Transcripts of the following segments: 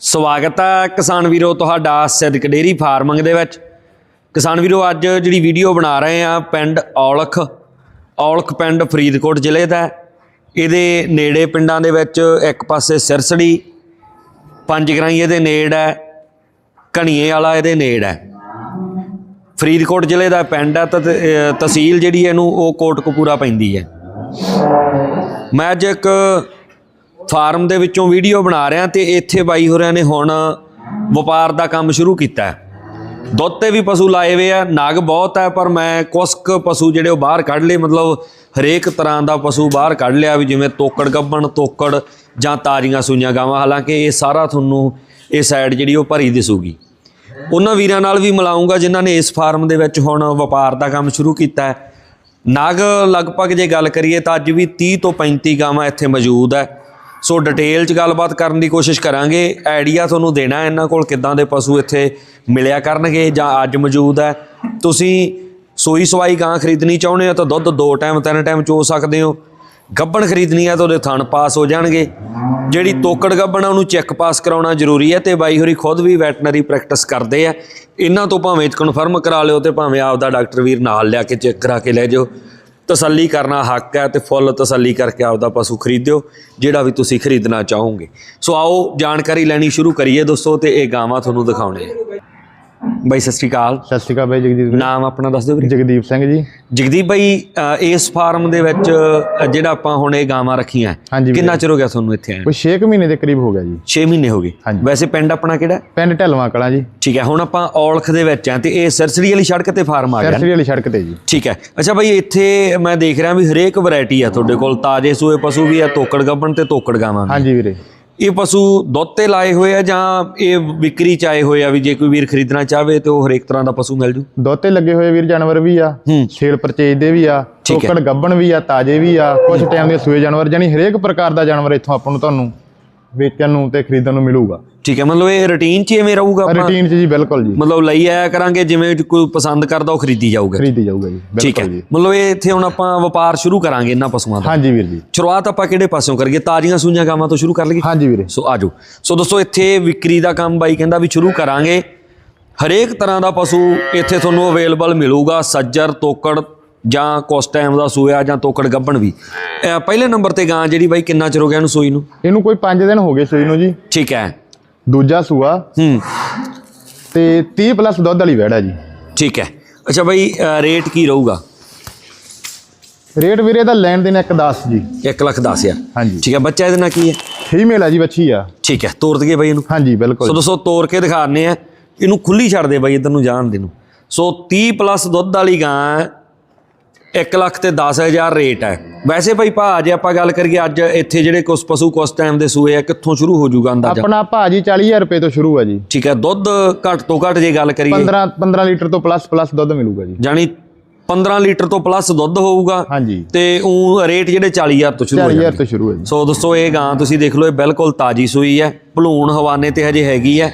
ਸਵਾਗਤ ਹੈ ਕਿਸਾਨ ਵੀਰੋ ਤੁਹਾਡਾ ਸਿੱਧਕ ਡੇਰੀ ਫਾਰਮਿੰਗ ਦੇ ਵਿੱਚ। ਕਿਸਾਨ ਵੀਰੋ, ਅੱਜ ਜਿਹੜੀ ਵੀਡੀਓ ਬਣਾ ਰਹੇ ਆ ਪਿੰਡ ਔਲਖ ਔਲਖ ਪਿੰਡ ਫਰੀਦਕੋਟ ਜ਼ਿਲ੍ਹੇ ਦਾ ਇਹਦੇ ਨੇੜੇ ਪਿੰਡਾਂ ਦੇ ਵਿੱਚ ਇੱਕ ਪਾਸੇ ਸਿਰਸੜੀ, ਪੰਜ ਗਰਾਈ ਇਹਦੇ ਨੇੜ ਹੈ ਕਣੀਏ ਵਾਲਾ ਇਹਦੇ ਨੇੜ ਹੈ। ਫਰੀਦਕੋਟ ਜ਼ਿਲ੍ਹੇ ਦਾ ਪਿੰਡ ਹੈ ਤਾਂ ਤਹਿਸੀਲ ਜਿਹੜੀ ਇਹਨੂੰ ਉਹ ਕੋਟਕਪੂਰਾ ਪੈਂਦੀ ਹੈ। ਮੈਂ ਅੱਜ ਇੱਕ ਫਾਰਮ ਦੇ ਵਿੱਚੋਂ ਵੀਡੀਓ ਬਣਾ ਰਿਹਾ ਤੇ ਇੱਥੇ ਬਾਈ ਹੋਰਿਆਂ ਨੇ ਹੁਣ ਵਪਾਰ ਦਾ ਕੰਮ ਸ਼ੁਰੂ ਕੀਤਾ ਦੁੱਧ ਤੇ ਵੀ ਪਸ਼ੂ ਲਾਏ ਹੋਏ ਆ, ਨਾਗ ਬਹੁਤ ਹੈ, ਪਰ ਮੈਂ ਕੁਛ ਕੁ ਪਸ਼ੂ ਜਿਹੜੇ ਉਹ ਬਾਹਰ ਕੱਢ ਲਏ, ਮਤਲਬ ਹਰੇਕ ਤਰ੍ਹਾਂ ਦਾ ਪਸ਼ੂ ਬਾਹਰ ਕੱਢ ਲਿਆ ਵੀ ਜਿਵੇਂ ਤੋਕੜ ਗੱਬਣ, ਤੋਕੜ ਜਾਂ ਤਾਜ਼ੀਆਂ ਸੂਈਆਂ ਗਾਵਾਂ, ਹਾਲਾਂਕਿ ਇਹ ਸਾਰਾ ਤੁਹਾਨੂੰ ਇਹ ਸਾਈਡ ਜਿਹੜੀ ਉਹ ਭਰੀ ਦਿਸੂਗੀ। ਉਹਨਾਂ ਵੀਰਾਂ ਨਾਲ ਵੀ ਮਿਲਾਉਂਗਾ ਜਿਨ੍ਹਾਂ ਨੇ ਇਸ ਫਾਰਮ ਦੇ ਵਿੱਚ ਹੁਣ ਵਪਾਰ ਦਾ ਕੰਮ ਸ਼ੁਰੂ ਕੀਤਾ ਹੈ। ਨਗ ਲਗਭਗ ਜੇ ਗੱਲ ਕਰੀਏ ਤਾਂ ਅੱਜ ਵੀ 30 ਤੋਂ 35 ਗਾਵਾਂ ਇੱਥੇ ਮੌਜੂਦ ਹੈ। ਸੋ ਡਿਟੇਲ 'ਚ ਗੱਲਬਾਤ ਕਰਨ ਦੀ ਕੋਸ਼ਿਸ਼ ਕਰਾਂਗੇ। ਆਈਡੀਆ ਤੁਹਾਨੂੰ ਦੇਣਾ ਇਹਨਾਂ ਕੋਲ, ਕਿੱਦਾਂ ਦੇ ਪਸ਼ੂ ਇੱਥੇ ਮਿਲਿਆ ਕਰਨਗੇ ਜਾਂ ਅੱਜ ਮੌਜੂਦ ਹੈ। ਤੁਸੀਂ ਸੂਈ ਸਵਾਈ ਗਾਂ ਖਰੀਦਣੀ ਚਾਹੁੰਦੇ ਹੋ ਤਾਂ ਦੁੱਧ ਦੋ ਟਾਈਮ, ਤਿੰਨ ਟਾਈਮ ਚੋ ਸਕਦੇ ਹੋ। ਗੱਬਣ ਖਰੀਦਣੀ ਹੈ ਤਾਂ ਉਹਦੇ ਥਣ ਪਾਸ ਹੋ ਜਾਣਗੇ। ਜਿਹੜੀ ਤੋਕੜ ਗੱਬਣ ਆ, ਉਹਨੂੰ ਚੈੱਕ ਪਾਸ ਕਰਾਉਣਾ ਜ਼ਰੂਰੀ ਹੈ ਤੇ ਬਾਈ ਹੋਰੀ ਖੁਦ ਵੀ ਵੈਟਨਰੀ ਪ੍ਰੈਕਟਿਸ ਕਰਦੇ ਆ। ਇਹਨਾਂ ਤੋਂ ਭਾਵੇਂ ਕਨਫਰਮ ਕਰਾ ਲਿਓ ਤੇ ਭਾਵੇਂ ਆਪਦਾ ਡਾਕਟਰ ਵੀਰ ਨਾਲ ਲਿਆ ਕੇ ਚੈੱਕ ਕਰਾ ਕੇ ਲੈ ਜਾਓ। ਤਸੱਲੀ ਕਰਨਾ ਹੱਕ ਹੈ ਤੇ ਫੁੱਲ ਤਸੱਲੀ ਕਰਕੇ ਆਪਦਾ ਪਸ਼ੂ ਖਰੀਦਿਓ, ਜਿਹੜਾ ਵੀ ਤੁਸੀਂ ਖਰੀਦਣਾ ਚਾਹੋਗੇ। ਸੋ ਆਓ ਜਾਣਕਾਰੀ ਲੈਣੀ ਸ਼ੁਰੂ ਕਰੀਏ ਦੋਸਤੋ ਤੇ ਇਹ ਗਾਵਾਂ ਤੁਹਾਨੂੰ ਦਿਖਾਉਣੇ ਆ। ਬਾਈ ਸਤਿ ਸ਼੍ਰੀ ਅਕਾਲ। ਸਤਿ ਸ਼੍ਰੀ ਅਕਾਲ ਬਾਈ ਜਗਦੀਪ। ਨਾਮ ਆਪਣਾ ਦੱਸ ਦਿਓ ਵੀਰੇ। ਜਗਦੀਪ ਸਿੰਘ ਜੀ। ਜਗਦੀਪ ਬਾਈ ਇਸ ਫਾਰਮ ਦੇ ਵਿੱਚ ਜਿਹੜਾ ਆਪਾਂ ਹੁਣ ਇਹ ਗਾਵਾਂ ਰੱਖੀਆਂ। ਕਿੰਨਾ ਚਿਰ ਹੋ ਗਿਆ ਤੁਹਾਨੂੰ ਇੱਥੇ ਆਏ ਕੋਈ 6 ਮਹੀਨੇ ਦੇ ਕਰੀਬ ਹੋ ਗਿਆ ਜੀ। 6 ਮਹੀਨੇ ਹੋ ਗਏ। ਵੈਸੇ ਪਿੰਡ ਆਪਣਾ ਕਿਹੜਾ? ਪਿੰਡ ਢਲਵਾਂ ਕਲਾਂ ਜੀ। ਠੀਕ ਹੈ ਹੁਣ ਆਪਾਂ ਔਲਖ ਦੇ ਵਿੱਚ ਆ ਤੇ ਇਹ ਸਰਸਰੀ ਵਾਲੀ ਸੜਕ ਤੇ ਫਾਰਮ ਆ ਗਿਆ ਸਰਸਰੀ ਵਾਲੀ ਸੜਕ ਤੇ ਜੀ। ਠੀਕ ਹੈ। ਅੱਛਾ ਬਾਈ ਇੱਥੇ ਮੈਂ ਦੇਖ ਰਿਹਾ ਵੀ ਹਰੇਕ ਵੈਰਾਈਟੀ ਆ ਤੁਹਾਡੇ ਕੋਲ ਤਾਜੇ ਸੂਏ ਪਸ਼ੂ ਵੀ ਆ ਤੋਕੜ ਗੱਬਣ ਤੇ ਤੋਕੜ ਗਾਵਾਂ ਹਾਂਜੀ ਵੀਰੇ। ਇਹ ਪਸ਼ੂ ਦੁੱਧ ਤੇ ਲਾਏ ਹੋਏ ਆ ਜਾਂ ਇਹ ਵਿਕਰੀ ਚ ਆਏ ਹੋਏ ਆ ਵੀ ਜੇ ਕੋਈ ਵੀਰ ਖਰੀਦਣਾ ਚਾਹਵੇ ਤੇ ਉਹ ਹਰੇਕ ਤਰ੍ਹਾਂ ਦਾ ਪਸ਼ੂ ਮਿਲ ਜੂ ਦੁੱਧ ਤੇ ਲੱਗੇ ਹੋਏ ਵੀਰ ਜਾਨਵਰ ਵੀ ਆ ਸੇਲ ਪਰਚੇਜ ਦੇ ਵੀ ਆ। ਟੋਕੜ ਗੱਬਣ ਵੀ ਆ ਤਾਜੇ ਵੀ ਆ ਕੁਝ ਟਾਈਮ ਦੇ ਸੂਏ ਜਾਨਵਰ ਜਾਨੀ ਹਰੇਕ ਪ੍ਰਕਾਰ ਦਾ ਜਾਨਵਰ ਇੱਥੋਂ ਆਪਾਂ ਨੂੰ ਤੁਹਾਨੂੰ ਵੇਚਣ ਨੂੰ ਤੇ ਖਰੀਦਣ ਨੂੰ ਮਿਲੂਗਾ। ਠੀਕ ਹੈ ਮਤਲਬ ਇਹ ਰੁਟੀਨ ਚ ਐਵੇਂ ਰਹੂਗਾ ਆਪਣਾ ਰੂਟੀਨ 'ਚ ਜੀ ਬਿਲਕੁਲ ਜੀ। ਮਤਲਬ ਲਈ ਆਇਆ ਕਰਾਂਗੇ ਜਿਵੇਂ ਕੋਈ ਪਸੰਦ ਕਰਦਾ ਉਹ ਖਰੀਦੀ ਜਾਊਗਾ। ਖਰੀਦੀ ਜਾਊਗਾ ਜੀ ਠੀਕ ਹੈ। ਬਿਲਕੁਲ ਜੀ। ਮਤਲਬ ਇਹ ਇੱਥੇ ਹੁਣ ਆਪਾਂ ਵਪਾਰ ਸ਼ੁਰੂ ਕਰਾਂਗੇ ਇਹਨਾਂ ਪਸ਼ੂਆਂ ਦਾ। ਹਾਂਜੀ ਵੀਰ ਜੀ। ਸ਼ੁਰੂਆਤ ਆਪਾਂ ਕਿਹੜੇ ਪਾਸਿਓਂ ਕਰੀਏ? ਤਾਜ਼ੀਆਂ ਸੂਈਆਂ ਗਾਵਾਂ ਤੋਂ ਸ਼ੁਰੂ ਕਰ ਲਈਏ? ਹਾਂਜੀ ਵੀਰੇ। ਸੋ ਆਜੋ। ਸੋ ਦੋਸਤੋ ਇੱਥੇ ਵਿਕਰੀ ਦਾ ਕੰਮ ਬਾਈ ਕਹਿੰਦਾ ਵੀ ਸ਼ੁਰੂ ਕਰਾਂਗੇ। ਹਰੇਕ ਤਰ੍ਹਾਂ ਦਾ ਪਸ਼ੂ ਇੱਥੇ ਤੁਹਾਨੂੰ ਅਵੇਲੇਬਲ ਮਿਲੂਗਾ। ਸੱਜਰ ਤੋਕੜ ਜਾਂ ਕੁਸ ਟਾਈਮ ਦਾ ਸੂਆ ਜਾਂ ਤੋਕੜ ਗੱਬਣ ਵੀ। ਅਹ ਪਹਿਲੇ ਨੰਬਰ ਤੇ ਗਾਂ ਜਿਹੜੀ ਬਾਈ ਕਿੰਨਾ ਚਿਰ ਹੋ ਗਿਆ ਇਹਨੂੰ ਸੂਈ ਨੂੰ? ਇਹਨੂੰ ਕੋਈ 5 ਦਿਨ ਹੋ ਗਏ ਸੂਈ ਨੂੰ ਜੀ। ਠੀਕ ਹੈ। ਦੂਜਾ ਸੂਆ। ਹੂੰ। ਤੇ 30 ਪਲੱਸ ਦੁੱਧ ਵਾਲੀ ਵੈੜ ਆ ਜੀ। ਠੀਕ ਹੈ। ਅੱਛਾ ਬਾਈ ਅਹ ਰੇਟ ਕੀ ਰਹੂਗਾ? ਰੇਟ ਵੀਰੇ ਦਾ ਲੈਣ ਦੇਣ ਇੱਕ 10 ਜੀ। 1 ਲੱਖ 10 ਹਜ਼ਾਰ। ਹਾਂਜੀ। ਠੀਕ ਹੈ ਬੱਚਾ ਇਹਦੇ ਨਾਲ ਕੀ ਹੈ? ਫੀਮੇਲ ਆ ਜੀ ਬੱਚੀ ਆ। ਠੀਕ ਹੈ ਤੋਰ ਦਈਏ ਬਾਈ ਇਹਨੂੰ। ਹਾਂਜੀ ਸੋ ਬਿਲਕੁਲ ਦੋਸਤੋ ਤੋਰ ਕੇ ਦਿਖਾਣੇ ਆ ਇਹਨੂੰ ਖੁੱਲੀ ਛੱਡ ਦੇ ਬਾਈ ਇਧਰ ਨੂੰ ਜਾਣ ਦੇ ਨੂੰ। ਸੋ 30 ਪਲੱਸ ਦੁੱਧ ਵਾਲੀ ਗਾਂ 1 ਲੱਖ ਤੇ 10000 ਰੇਟ ਹੈ। ਵੈਸੇ ਭਾਈ ਭਾ ਜੇ ਆਪਾਂ ਗੱਲ ਕਰੀਏ ਅੱਜ ਇੱਥੇ ਜਿਹੜੇ ਕੁਸ ਪਸ਼ੂ ਕੁਸ ਟਾਈਮ ਦੇ ਸੂਏ ਆ ਕਿੱਥੋਂ ਸ਼ੁਰੂ ਹੋ ਜਾਊਗਾ ਅੰਦਾਜ਼ਾ? ਆਪਣਾ ਭਾਜੀ 40000 ਰੁਪਏ ਤੋਂ ਸ਼ੁਰੂ ਆ ਜੀ। ਠੀਕ ਹੈ ਦੁੱਧ ਘੱਟ ਤੋਂ ਘੱਟ ਜੇ ਗੱਲ ਕਰੀਏ। 15 15 ਲੀਟਰ ਤੋਂ ਪਲੱਸ ਪਲੱਸ ਦੁੱਧ ਮਿਲੂਗਾ ਜੀ। ਜਾਨੀ 15 ਲੀਟਰ ਤੋਂ ਪਲੱਸ ਦੁੱਧ ਹੋਊਗਾ। ਹਾਂਜੀ। ਤੇ ਉਹ ਰੇਟ ਜਿਹੜੇ 40000 ਤੋਂ ਸ਼ੁਰੂ ਹੋ 40000 ਜਾਂਦੇ ਤੋਂ ਸ਼ੁਰੂ ਹੈ ਜੀ। ਸੋ ਦੋਸਤੋ ਇਹ ਗਾਂ ਤੁਸੀਂ ਦੇਖ ਲਓ ਇਹ ਬਿਲਕੁਲ ਤਾਜੀ ਸੂਈ ਹੈ। ਭਲੂਣ ਹਵਾਨੇ ਤੇ ਹਜੇ ਹੈਗੀ ਹੈ।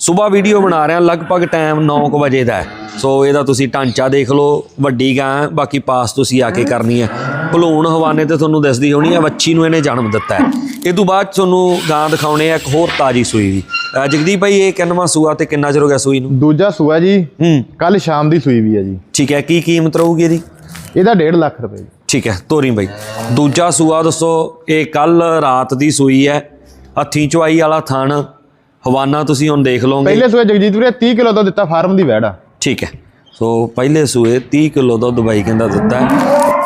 ਸਵੇਰ ਵੀਡੀਓ ਬਣਾ ਰਹੇ ਹਾਂ ਲਗਭਗ ਟਾਈਮ 9:00 ਵਜੇ ਦਾ ਹੈ। ਸੋ ਇਹਦਾ ਤੁਸੀਂ ਢਾਂਚਾ ਦੇਖ ਲਓ ਵੱਡੀ ਗਾਂ ਬਾਕੀ ਪਾਸ ਤੁਸੀਂ ਆ ਕੇ ਕਰਨੀ ਹੈ। ਭਲੂਣ ਹਵਾਨੇ ਤੇ ਤੁਹਾਨੂੰ ਦੱਸਦੀ ਹੋਣੀ ਹੈ ਵੱਛੀ ਨੂੰ ਇਹਨੇ ਜਨਮ ਦਿੱਤਾ ਹੈ। ਇਹ ਤੋਂ ਬਾਅਦ ਤੁਹਾਨੂੰ ਗਾਂ ਦਿਖਾਉਣੇ ਆ ਇੱਕ ਹੋਰ ਤਾਜੀ ਸੂਈ ਵੀ। ਜਗਦੀਪ ਭਾਈ ਇਹ ਕਿੰਨਵਾਂ ਸੂਆ ਤੇ ਕਿੰਨਾ ਚਿਰ ਹੋ ਗਿਆ ਸੂਈ ਨੂੰ? ਦੂਜਾ ਸੂਆ ਜੀ ਹੂੰ। ਕੱਲ ਸ਼ਾਮ ਦੀ ਸੂਈ ਵੀ ਆ ਜੀ। ਠੀਕ ਹੈ ਕੀ ਕੀਮਤ ਰਹੂਗੀ ਇਹਦੀ? ਇਹਦਾ 1.5 ਲੱਖ ਰੁਪਏ ਠੀਕ ਹੈ ਤੋਰੀ ਬਾਈ। ਦੂਜਾ ਸੂਆ ਦੋਸਤੋ ਇਹ ਕੱਲ ਰਾਤ ਦੀ ਸੂਈ ਹੈ ਹੱਥੀਂ ਚੁਆਈ ਵਾਲਾ ਥਣ। ਹਵਾਨਾ ਤੁਸੀਂ ਹੁਣ ਦੇਖ ਲਓਗੇ। ਪਹਿਲੇ ਸੂਏ ਜਗਜੀਤ ਵੀਰੇ 30 ਕਿਲੋ ਦਾ ਦਿੱਤਾ ਫਾਰਮ ਦੀ ਵੈੜ ਆ। ਠੀਕ ਹੈ। ਸੋ ਪਹਿਲੇ ਸੂਏ 30 ਕਿਲੋ ਦੁੱਧ ਬਾਈ ਕਹਿੰਦਾ ਦਿੱਤਾ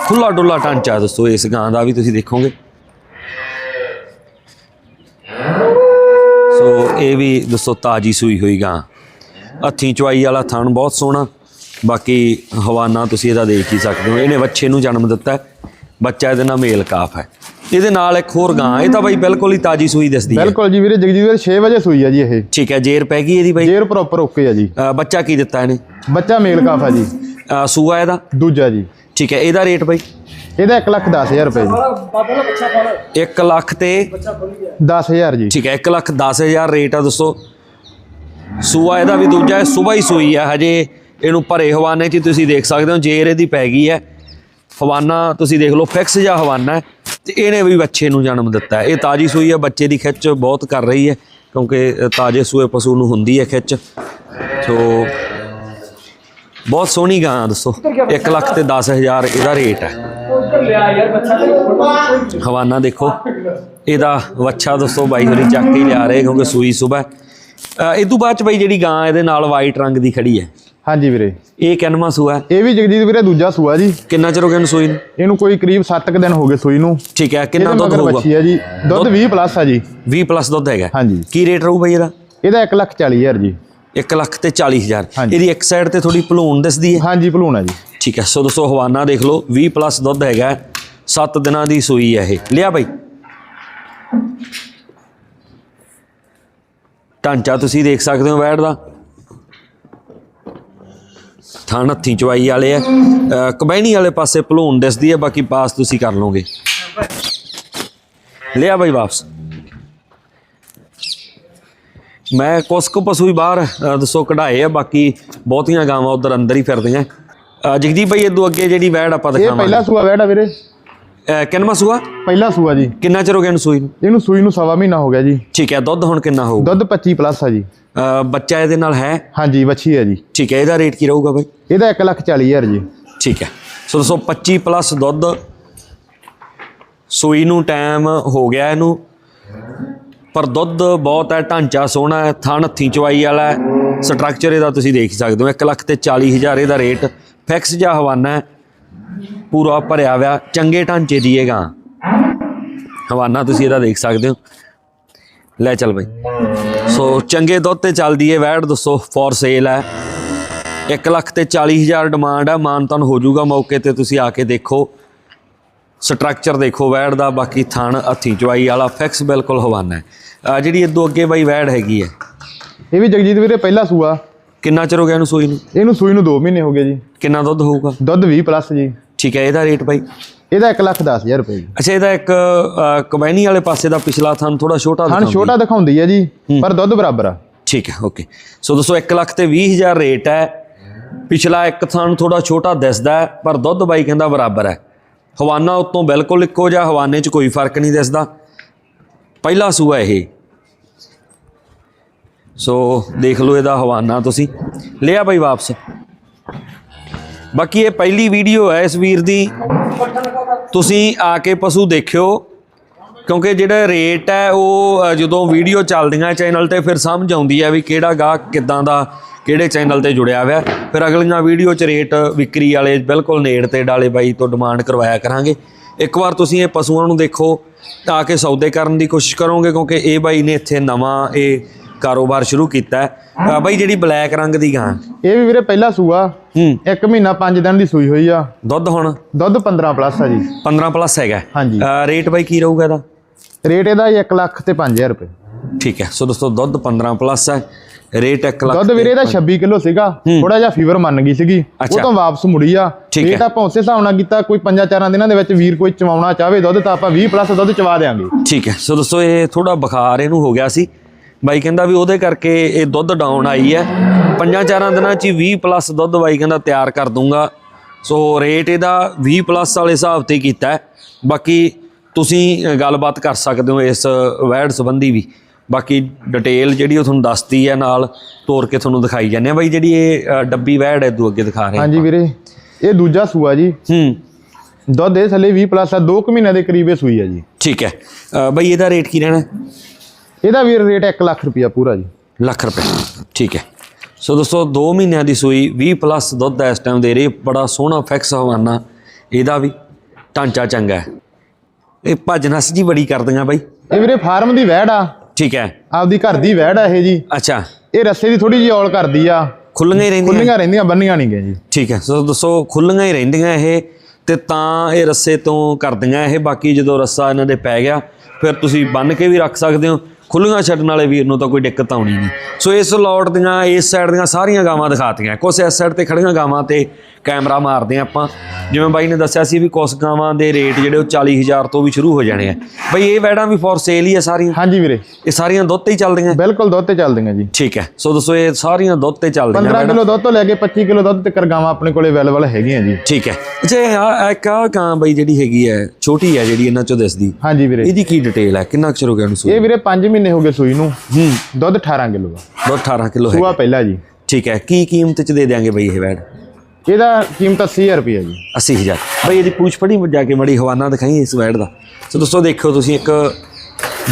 ਖੁੱਲਾ ਡੁੱਲਾ ਢਾਂਚਾ ਦੋਸਤੋ ਇਸ ਗਾਂ ਦਾ ਵੀ ਤੁਸੀਂ ਦੇਖੋਗੇ। ਸੋ ਇਹ ਵੀ ਦੋਸਤੋ ਤਾਜੀ ਸੂਈ ਹੋਈ ਗਾਂ। ਹੱਥੀਂ ਚੁਆਈ ਵਾਲਾ ਥਣ ਬਹੁਤ ਸੋਹਣਾ। ਬਾਕੀ ਹਵਾਨਾ ਤੁਸੀਂ ਇਹਦਾ ਦੇਖ ਹੀ ਸਕਦੇ ਹੋ। ਇਹਨੇ ਬੱਚੇ ਨੂੰ ਜਨਮ ਦਿੱਤਾ। ਬੱਚਾ ਇਹਦੇ ਨਾਲ ਮੇਲ ਕਾਫ ਹੈ। ਇਹਦੇ ਨਾਲ ਇੱਕ ਹੋਰ ਗਾਂ ਇਹ ਤਾਂ ਬਾਈ ਬਿਲਕੁਲ ਹੀ ਤਾਜੀ ਸੂਈ ਦਿਸਦੀ ਹੈ। ਬਿਲਕੁਲ ਜੀ ਵੀਰੇ ਜਗਜੀਤ ਵੀਰੇ 6 ਵਜੇ ਸੂਈ ਆ ਜੀ ਇਹ। ਠੀਕ ਹੈ ਜੇਰ ਪੈ ਗਈ ਇਹਦੀ ਬਾਈ? ਜੇਰ ਪ੍ਰੋਪਰ ਓਕੇ ਆ ਜੀ। ਬੱਚਾ ਕੀ ਦਿੱਤਾ ਇਹਨੇ? ਬੱਚਾ ਮੇਲ ਕਾਫਾ ਜੀ। ਸੂਆ ਇਹਦਾ? ਦੂਜਾ ਜੀ। ਠੀਕ ਹੈ ਇਹਦਾ ਰੇਟ ਬਾਈ? ਇਹਦਾ 1 ਲੱਖ 10000 ਰੁਪਏ ਜੀ। 1 ਲੱਖ ਤੇ 10000 ਜੀ। ਠੀਕ ਹੈ 1 ਲੱਖ 10000 ਰੇਟ ਆ ਦੋਸਤੋ ਸੂਆ ਇਹਦਾ ਵੀ ਦੂਜਾ ਹੈ ਸਵੇਰ ਹੀ ਸੂਈ ਹੈ ਹਜੇ ਇਹਨੂੰ ਭਰੇ ਹਵਾਨੇ 'ਚ ਤੁਸੀਂ ਦੇਖ ਸਕਦੇ ਹੋ ਜੇਰ ਇਹਦੀ ਪੈ ਗਈ ਹੈ। ਹਵਾਨਾ ਤੁਸੀਂ ਦੇਖ ਲਓ ਫਿਕਸ ਜਿਹਾ ਹਵਾਨਾ ਹੈ। ਤੇ ਇਹਨੇ ਵੀ ਬੱਚੇ ਨੂੰ ਜਨਮ ਦਿੱਤਾ ਇਹ ਤਾਜੀ ਸੂਈ ਹੈ, ਬੱਚੇ ਦੀ ਖਿੱਚ ਬਹੁਤ ਕਰ ਰਹੀ ਹੈ, ਕਿਉਂਕਿ ਤਾਜ਼ੇ ਸੂਏ ਪਸ਼ੂ ਨੂੰ ਹੁੰਦੀ ਹੈ ਖਿੱਚ। ਸੋ, ਬਹੁਤ ਸੋਹਣੀ ਗਾਂ ਦੱਸੋ। 1 ਲੱਖ ਤੇ 10000 ਇਹਦਾ ਰੇਟ ਹੈ। ਹਵਾਨਾ ਦੇਖੋ। ਇਹਦਾ ਵੱਛਾ ਦੱਸੋ, ਬਾਈ ਹੋਰੀ ਚੱਕ ਕੇ ਲਿਆ ਰਹੇ, ਕਿਉਂਕਿ ਸੂਈ ਸਵੇਰ ਇਹ ਤੋਂ ਬਾਅਦ ਚ ਬਾਈ ਜਿਹੜੀ ਗਾਂ ਇਹਦੇ ਨਾਲ ਵਾਈਟ ਰੰਗ ਦੀ ਖੜੀ ਹੈ। ਹਾਂਜੀ ਵੀਰੇ। ਇਹ ਕਿੰਨਵਾਂ ਸੂਆ ਹੈ? ਇਹ ਵੀ ਜਗਜੀਤ ਵੀਰੇ ਦੂਜਾ ਸੂਆ ਜੀ। ਕਿੰਨਾ ਚਿਰ ਹੋ ਗਿਆ ਇਹਨੂੰ ਸੂਈ ਨੂੰ? ਇਹਨੂੰ ਕੋਈ ਕਰੀਬ 7 ਕੁ ਦਿਨ ਹੋ ਗਏ ਸੂਈ ਨੂੰ। ਠੀਕ ਹੈ ਕਿੰਨਾ ਦੁੱਧ ਹੋਊਗਾ? ਬੱਚੀ ਆ ਜੀ। ਦੁੱਧ 20 ਪਲੱਸ ਆ ਜੀ। 20 ਪਲੱਸ ਦੁੱਧ ਹੈਗਾ। ਹਾਂਜੀ। ਕੀ ਰੇਟ ਰਹੂ ਬਾਈ ਇਹਦਾ? ਇਹਦਾ 1 ਲੱਖ 40 ਹਜ਼ਾਰ ਜੀ। 1 ਲੱਖ ਤੇ 40000 ਹਾਂਜੀ। ਇਹਦੀ ਇੱਕ ਸਾਈਡ ਤੇ ਥੋੜੀ ਭਲੂਣ ਦਿਸਦੀ ਹੈ। ਹਾਂਜੀ ਭਲੂਣਾ ਜੀ। ਠੀਕ ਹੈ ਸੋ ਦੋਸਤੋ ਹਵਾਨਾ ਦੇਖ ਲਓ 20 ਪਲੱਸ ਦੁੱਧ ਹੈਗਾ। 7 ਦਿਨਾਂ ਦੀ ਸੂਈ ਹੈ ਇਹ। ਲਿਆ ਬਾਈ। ਢਾਂਚਾ ਤੁਸੀਂ ਦੇਖ ਸਕਦੇ ਹੋ ਵੈੜ ਦਾ। ਥਣ ਹੱਥੀਂ ਚਵਾਈ ਵਾਲੇ ਆ। ਕਬੈਣੀ ਵਾਲੇ ਪਾਸੇ ਭਲੂਣ ਦਿਸਦੀ ਹੈ ਬਾਕੀ ਪਾਸ ਤੁਸੀਂ ਕਰ ਲਓਗੇ। ਲਿਆ ਬਾਈ ਵਾਪਸ। ਮੈਂ ਕੁਛ ਕੁ ਪਸ਼ੂ ਵੀ ਬਾਹਰ ਦੱਸੋ ਕਢਾਏ ਆ ਬਾਕੀ ਬਹੁਤੀਆਂ ਗਾਵਾਂ ਉਧਰ ਅੰਦਰ ਹੀ ਫਿਰਦੀਆਂ। ਜਗਦੀਪ ਭਾਈ ਇਦੋਂ ਅੱਗੇ ਜਿਹੜੀ ਵੈੜ ਆਪਾਂ ਇਹ ਦਿਖਾਵਾਂਗੇ। ਪਹਿਲਾ ਸੂਆ ਵੈੜਾ ਵੀਰੇ। ਅ, ਕਿੰਨਵਾਂ ਸੂਆ? ਪਹਿਲਾ ਸੂਆ ਜੀ। ਕਿੰਨਾ ਚਿਰ ਹੋ ਗਿਆ ਇਹਨੂੰ ਸੂਈ ਨੂੰ? ਇਹਨੂੰ ਸੂਈ ਨੂੰ ਸਵਾ ਮਹੀਨਾ ਹੋ ਗਿਆ ਜੀ। ਠੀਕ ਹੈ ਦੁੱਧ ਹੁਣ ਕਿੰਨਾ ਹੋਊਗਾ? ਦੁੱਧ 25 ਪਲੱਸ ਆ ਜੀ। ਬੱਚਾ ਇਹਦੇ ਨਾਲ ਹੈ? ਹਾਂਜੀ ਵੱਛੀ ਹੈ ਜੀ। ਠੀਕ ਹੈ ਇਹਦਾ ਰੇਟ ਕੀ ਰਹੂਗਾ ਬਾਈ? ਇਹਦਾ 1 ਲੱਖ 40 ਹਜ਼ਾਰ ਜੀ। ਠੀਕ ਹੈ। ਸੋ ਦੱਸੋ 25 ਪਲੱਸ ਦੁੱਧ ਸੂਈ ਨੂੰ ਟਾਈਮ ਹੋ ਗਿਆ ਇਹਨੂੰ। ਪਰ ਦੁੱਧ ਬਹੁਤ ਹੈ ਢਾਂਚਾ ਸੋਹਣਾ ਹੈ ਥਣ ਹੱਥੀਂ ਚਵਾਈ ਵਾਲਾ ਹੈ। ਸਟਰਕਚਰ ਇਹਦਾ ਤੁਸੀਂ ਦੇਖ ਸਕਦੇ ਹੋ 1 ਲੱਖ ਤੇ 40000 ਇਹਦਾ ਰੇਟ। ਫਿਕਸ ਜਾਂ ਹਵਾਨਾ ਹੈ। ਪੂਰਾ ਭਰਿਆ ਹੋਇਆ ਚੰਗੇ ਢਾਂਚੇ ਦੀ ਇਹ ਗਾਂ। ਹਵਾਨਾ ਤੁਸੀਂ ਇਹਦਾ ਦੇਖ ਸਕਦੇ ਹੋ। ਲੈ ਚੱਲ ਬਈ। ਸੋ ਚੰਗੇ ਦੁੱਧ ਤੇ ਚੱਲਦੀ ਹੈ ਵੈੜ ਦੱਸੋ ਫॉर ਸੇਲ ਹੈ। 1 ਲੱਖ ਤੇ 40000 ਡਿਮਾਂਡ ਹੈ ਮਾਨਤਨ ਹੋ ਜਾਊਗਾ ਮੌਕੇ ਤੇ ਤੁਸੀਂ ਆ ਕੇ ਦੇਖੋ। ਸਟਰਕਚਰ ਦੇਖੋ ਵੈੜ ਦਾ ਬਾਕੀ ਥਣ ਹੱਥੀ ਚਵਾਈ ਵਾਲਾ ਫਿਕਸ ਬਿਲਕੁਲ ਹਵਾਨਾ ਹੈ। ਜਿਹੜੀ ਇਦੋਂ ਅੱਗੇ ਬਾਈ ਵੈੜ ਹੈਗੀ ਹੈ। ਇਹ ਵੀ ਜਗਜੀਤ ਵੀਰੇ ਪਹਿਲਾ ਸੂਆ। ਕਿੰਨਾ ਚਿਰ ਹੋ ਗਿਆ ਇਹਨੂੰ ਸੂਈ ਨੂੰ? ਇਹਨੂੰ ਸੂਈ ਨੂੰ 2 ਮਹੀਨੇ ਹੋ ਗਏ ਜੀ। ਕਿੰਨਾ ਦੁੱਧ ਹੋਊਗਾ? ਦੁੱਧ 20 ਪਲੱਸ ਜੀ। ਠੀਕ ਹੈ ਇਹਦਾ ਰੇਟ ਬਾਈ? ਇਹਦਾ 1 ਲੱਖ 10 ਹਜ਼ਾਰ ਰੁਪਏ ਜੀ। ਅੱਛਾ ਇਹਦਾ ਇੱਕ ਕਬੈਨੀ ਵਾਲੇ ਪਾਸੇ ਦਾ ਪਿਛਲਾ ਥਣ ਥੋੜਾ ਛੋਟਾ ਥਣ ਛੋਟਾ ਦਿਖਾਉਂਦੀ ਹੈ ਜੀ ਪਰ ਦੁੱਧ ਬਰਾਬਰ ਆ। ਠੀਕ ਹੈ ਓਕੇ। ਸੋ ਦੋਸਤੋ 1 ਲੱਖ ਤੇ 20000 ਰੇਟ ਹੈ। ਪਿਛਲਾ ਇੱਕ ਥਣ ਥੋੜਾ ਛੋਟਾ ਦਿਸਦਾ ਹੈ ਪਰ ਦੁੱਧ ਬਾਈ ਕਹਿੰਦਾ ਬਰਾਬਰ ਹੈ। ਹਵਾਨਾ ਉਤੋਂ ਬਿਲਕੁਲ ਇੱਕੋ ਜਿਹਾ ਹਵਾਨੇ 'ਚ ਕੋਈ ਫ਼ਰਕ ਨਹੀਂ ਦਿਸਦਾ। ਪਹਿਲਾ ਸੂਆ ਇਹ। ਸੋ ਦੇਖ ਲਓ ਇਹਦਾ ਹਵਾਨਾ ਤੁਸੀਂ। ਲਿਆ ਬਾਈ ਵਾਪਸ। ਬਾਕੀ ਇਹ ਪਹਿਲੀ ਵੀਡੀਓ ਹੈ ਇਸ ਵੀਰ ਦੀ। ਤੁਸੀਂ ਆ ਕੇ ਪਸ਼ੂ ਦੇਖਿਓ, ਕਿਉਂਕਿ ਜਿਹੜਾ ਰੇਟ ਹੈ ਉਹ ਜਦੋਂ ਵੀਡੀਓ ਚੱਲਦੀਆਂ ਚੈਨਲ ਤੇ, ਫਿਰ ਸਮਝ ਆਉਂਦੀ ਹੈ ਵੀ ਕਿਹੜਾ ਗਾਹਕ ਕਿੱਦਾਂ ਦਾ, ਕਿਹੜੇ ਚੈਨਲ ਤੇ ਜੁੜਿਆ ਹੋਇਆ। ਫਿਰ ਅਗਲੀਆਂ ਵੀਡੀਓ 'ਚ ਰੇਟ ਵਿਕਰੀ ਵਾਲੇ ਬਿਲਕੁਲ ਨੇੜ ਤੇ ਡਾਲੇ ਬਾਈ ਤੋਂ ਡਿਮਾਂਡ ਕਰਵਾਇਆ ਕਰਾਂਗੇ। ਇੱਕ ਵਾਰ ਤੁਸੀਂ ਇਹ ਪਸ਼ੂਆਂ ਨੂੰ ਦੇਖੋ, ਤਾਂ ਕਿ ਸੌਦੇ ਕਰਨ ਦੀ ਕੋਸ਼ਿਸ਼ ਕਰੋਗੇ, ਕਿਉਂਕਿ ਇਹ ਬਾਈ ਨੇ ਇੱਥੇ ਨਵਾਂ ਇਹ ਕਾਰੋਬਾਰ ਸ਼ੁਰੂ ਕੀਤਾ ਹੈ। ਬਾਈ ਜਿਹੜੀ ਬਲੈਕ ਰੰਗ ਦੀ ਗਾਂ। ਇਹ ਵੀ ਵੀਰੇ ਪਹਿਲਾ ਸੂਆ। ਹੂੰ। 1 ਮਹੀਨਾ 5 ਦਿਨ ਦੀ ਸੂਈ ਹੋਈ ਆ। ਦੁੱਧ ਹੁਣ? ਦੁੱਧ 15 ਪਲੱਸ ਆ ਜੀ। 15 ਪਲੱਸ ਹੈਗਾ। ਹਾਂਜੀ। ਰੇਟ ਬਾਈ ਕੀ ਰਹੂਗਾ ਇਹਦਾ? ਰੇਟ ਇਹਦਾ 1 ਲੱਖ ਤੇ 5000 ਰੁਪਏ। ਠੀਕ ਹੈ। ਸੋ ਦੋਸਤੋ ਦੁੱਧ 15 ਪਲੱਸ ਹੈ। ਰੇਟ 1 ਲੱਖ ਦੁੱਧ ਵੀਰੇ ਇਹਦਾ 26 ਕਿਲੋ ਸੀਗਾ। ਥੋੜਾ ਜਿਹਾ ਫੀਵਰ ਮੰਨ ਗਈ ਸੀਗੀ। ਉਹ। ਤੋਂ ਵਾਪਸ ਮੁੜੀ ਆ। ਰੇਟ। ਆਪਾਂ ਉਸੇ ਹਿਸਾਬ ਨਾਲ ਕੀਤਾ ਕੋਈ 5-4 ਦਿਨਾਂ ਦੇ ਵਿੱਚ ਵੀਰ ਕੋਈ ਚਵਾਉਣਾ ਚਾਹਵੇ ਦੁੱਧ ਤਾਂ ਆਪਾਂ 20 ਪਲੱਸ ਦੁੱਧ ਚਵਾ ਦੇਾਂਗੇ ਠੀਕ ਹੈ। ਸੋ ਦੋਸਤੋ ਇਹ ਥੋੜਾ ਬੁਖਾਰ ਇਹਨੂੰ ਹੋ ਗਿਆ ਸੀ। ਬਾਈ ਕਹਿੰਦਾ ਵੀ ਉਹਦੇ ਕਰਕੇ ਇਹ ਦੁੱਧ ਡਾਊਨ ਆਈ ਹੈ। ਪੰਜਾਂ ਚਾਰਾਂ ਦਿਨਾਂ 'ਚ ਹੀ 20 ਪਲੱਸ ਦੁੱਧ ਬਾਈ ਕਹਿੰਦਾ ਤਿਆਰ ਕਰ ਦੂੰਗਾ ਸੋ ਰੇਟ ਇਹਦਾ 20 ਪਲੱਸ ਵਾਲੇ ਹਿਸਾਬ ਤੇ ਕੀਤਾ ਬਾਕੀ ਤੁਸੀਂ ਗੱਲਬਾਤ ਕਰ ਸਕਦੇ ਹੋ ਇਸ ਵੈਡ ਸੰਬੰਧੀ ਵੀ। ਬਾਕੀ ਡਿਟੇਲ ਜਿਹੜੀ ਉਹ ਤੁਹਾਨੂੰ ਦੱਸਦੀ ਹੈ ਨਾਲ ਤੋਰ ਕੇ ਤੁਹਾਨੂੰ ਦਿਖਾਈ ਜਾਂਦੇ ਆ ਬਾਈ ਜਿਹੜੀ ਇਹ ਡੱਬੀ ਵੈਡ ਹੈ ਦੂ ਅੱਗੇ ਦਿਖਾ ਰਹੇ। ਹਾਂਜੀ ਵੀਰੇ ਇਹ ਦੂਜਾ ਸੂਆ ਜੀ। ਹੂੰ। ਦੁੱਧ ਇਹ ਥੱਲੇ 20 ਪਲੱਸ ਆ 2 ਕੁ ਮਹੀਨਿਆਂ ਦੇ ਕਰੀਬ ਇਹ ਸੂਈ ਆ ਜੀ। ਠੀਕ ਹੈ। ਬਾਈ ਇਹਦਾ ਰੇਟ ਕੀ ਰਹਿਣਾ? ਇਹਦਾ ਵੀਰ ਰੇਟ 1 ਲੱਖ ਰੁਪਿਆ ਪੂਰਾ ਜੀ। ਲੱਖ ਰੁਪਏ। ਠੀਕ ਹੈ। ਸੋ ਦੋਸਤੋ 2 ਮਹੀਨਿਆਂ ਦੀ ਸੂਈ 20 ਪਲੱਸ ਦੁੱਧ ਇਸ ਟਾਈਮ ਦੇ ਰਹੇ। ਬੜਾ ਸੋਹਣਾ ਫਿਕਸ ਹਵਾਨਾ। ਇਹਦਾ ਵੀ ਢਾਂਚਾ ਚੰਗਾ ਹੈ। ਇਹ ਭੱਜ ਨਸ ਜੀ ਬੜੀ ਕਰਦੀਆਂ ਬਾਈ। ਇਹ ਵੀਰੇ ਫਾਰਮ ਦੀ ਵੈੜ ਆ। ਠੀਕ ਹੈ। ਆਪਦੀ ਘਰ ਦੀ ਵੈੜ ਆ ਇਹ ਜੀ। ਅੱਛਾ। ਇਹ ਰੱਸੇ ਦੀ ਥੋੜੀ ਜਿਹੀ ਔਲ ਕਰਦੀ ਆ। ਖੁੱਲੀਆਂ ਹੀ ਰਹਿੰਦੀਆਂ। ਖੁੱਲੀਆਂ ਰਹਿੰਦੀਆਂ ਬੰਨੀਆਂ ਨਹੀਂ ਗਏ ਜੀ। ਠੀਕ ਹੈ। ਸੋ ਦੋਸਤੋ ਖੁੱਲੀਆਂ ਹੀ ਰਹਿੰਦੀਆਂ ਇਹ। ਤੇ ਤਾਂ ਇਹ ਰੱਸੇ ਤੋਂ ਕਰਦੀਆਂ ਇਹ। ਬਾਕੀ ਜਦੋਂ ਰੱਸਾ ਇਹਨਾਂ ਦੇ ਪੈ ਗਿਆ ਫਿਰ ਤੁਸੀਂ ਬੰਨ ਕੇ ਵੀ ਰੱਖ ਸਕਦੇ ਹੋ। ਖੁੱਲੀਆਂ ਛੱਡਣ ਵਾਲੇ ਵੀਰ ਨੂੰ ਤਾਂ ਕੋਈ ਦਿੱਕਤ ਆਉਣੀ ਨਹੀਂ। ਸੋ ਇਸ ਲੋਟ ਦੀਆਂ ਇਸ ਸਾਈਡ ਦੀਆਂ ਸਾਰੀਆਂ ਗਾਵਾਂ ਦਿਖਾਤੀਆਂ। ਕੁਛ ਇਸ ਸਾਈਡ ਤੇ ਖੜੀਆਂ ਗਾਵਾਂ ਤੇ ਕੈਮਰਾ ਮਾਰਦੇ ਆਪਾਂ। ਜਿਵੇਂ ਬਾਈ ਨੇ ਦੱਸਿਆ ਸੀ ਵੀ ਕੁਛ ਗਾਵਾਂ ਦੇ ਰੇਟ ਜਿਹੜੇ ਉਹ 40000 ਤੋਂ ਵੀ ਸ਼ੁਰੂ ਹੋ ਜਾਣੇ ਆ। ਬਈ ਇਹ ਵੈੜਾਂ ਵੀ ਫॉर ਸੇਲ ਹੀ ਆ ਸਾਰੀਆਂ? ਹਾਂਜੀ ਵੀਰੇ। ਇਹ ਸਾਰੀਆਂ ਦੁੱਧ ਤੇ ਹੀ ਚੱਲਦੀਆਂ? ਬਿਲਕੁਲ ਦੁੱਧ ਤੇ ਚੱਲਦੀਆਂ ਜੀ। ਠੀਕ ਹੈ। ਸੋ ਦੋਸਤੋ ਇਹ ਸਾਰੀਆਂ ਦੁੱਧ ਤੇ ਚੱਲਦੀਆਂ 15 ਵੈੜਾਂ। ਕਿਲੋ ਦੁੱਧ ਤੋਂ ਲੈ ਕੇ 25 ਕਿਲੋ ਦੁੱਧ ਤੱਕ ਗਾਵਾਂ ਆਪਣੇ ਕੋਲੇ ਅਵੇਲੇਬਲ ਹੈਗੀਆਂ ਜੀ। ਠੀਕ ਹੈ। ਅੱਛਾ ਇਹ ਆਹ ਇੱਕ ਆਹ ਗਾਂ ਬਈ ਜਿਹੜੀ ਹੈਗੀ ਹੈ ਛੋਟੀ ਹੈ ਜਿਹੜੀ ਇਹਨਾਂ ਚੋਂ ਦਿਸਦੀ। ਹਾਂਜੀ ਵੀਰੇ। ਇਹਦੀ ਕੀ ਡਿਟੇਲ ਹੈ? ਕਿੰਨਾ ਕੁ ਚਿਰ ਹੋ ਗਿਆ ਸੂਈ ਇਹ ਵੀਰੇ 5 ਮਹੀਨੇ ਹੋ ਗਏ ਸੂਈ ਨੂੰ। ਹੂੰ। ਦੁੱਧ 18 ਕਿਲੋ ਦੋ 18 ਕਿਲੋ ਹੈ ਸੂਆ ਪਹਿਲਾ ਜੀ। ਠੀਕ ਹੈ ਕੀ ਕੀਮਤ ਚ ਦੇ ਦਿਆਂਗੇ ਬਈ ਇਹ ਵੈੜ ਇਹਦਾ ਕੀਮਤ 80000 ਰੁਪਏ ਜੀ। 80000 ਬਈ ਇਹਦੀ ਪੂਛ ਫੜੀ ਜਾ ਕੇ ਮੜੀ ਹਵਾਨਾ ਦਿਖਾਈ ਇਸ ਵੈੜ ਦਾ। ਸੋ ਦੋਸਤੋ ਦੇਖਿਓ ਤੁਸੀਂ ਇੱਕ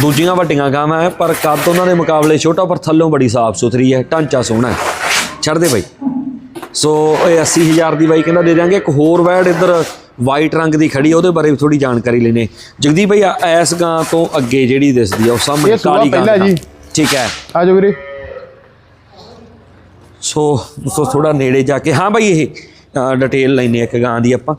ਦੂਜੀਆਂ ਵੱਡੀਆਂ ਗਾਵਾਂ ਹੈ ਪਰ ਕੱਦ ਉਹਨਾਂ ਦੇ ਮੁਕਾਬਲੇ ਛੋਟਾ ਪਰ ਥੱਲੋਂ ਬੜੀ ਸਾਫ਼ ਸੁਥਰੀ ਹੈ ਢਾਂਚਾ ਸੋਹਣਾ ਹੈ। ਛੱਡ ਦੇ ਬਈ। ਸੋ ਇਹ 80000 ਦੀ ਬਾਈ ਕਹਿੰਦਾ ਦੇ ਦਿਆਂਗੇ। ਇੱਕ ਹੋਰ ਵੈੜ ਇੱਧਰ ਵਾਈਟ ਰੰਗ ਦੀ ਖੜੀ ਉਹਦੇ ਬਾਰੇ ਵੀ ਥੋੜੀ ਜਾਣਕਾਰੀ ਲੈਨੇ ਜਗਦੀਪ ਆ- ਐਸ ਗਾਂ ਤੋਂ ਅੱਗੇ ਜਿਹੜੀ ਦਿਸਦੀ ਆ ਉਹ ਸਾਹਮਣੇ ਕਾਲੀ ਗਾਂ। ਠੀਕ ਹੈ। ਆ ਜਾਓ ਵੀਰੇ। ਸੋ ਸੋ ਥੋੜਾ ਨੇੜੇ ਜਾ ਕੇ ਹਾਂ ਬਾਈ ਇਹ ਡਿਟੇਲ ਲੈਨੇ ਇੱਕ ਗਾਂ ਦੀ ਆਪਾਂ।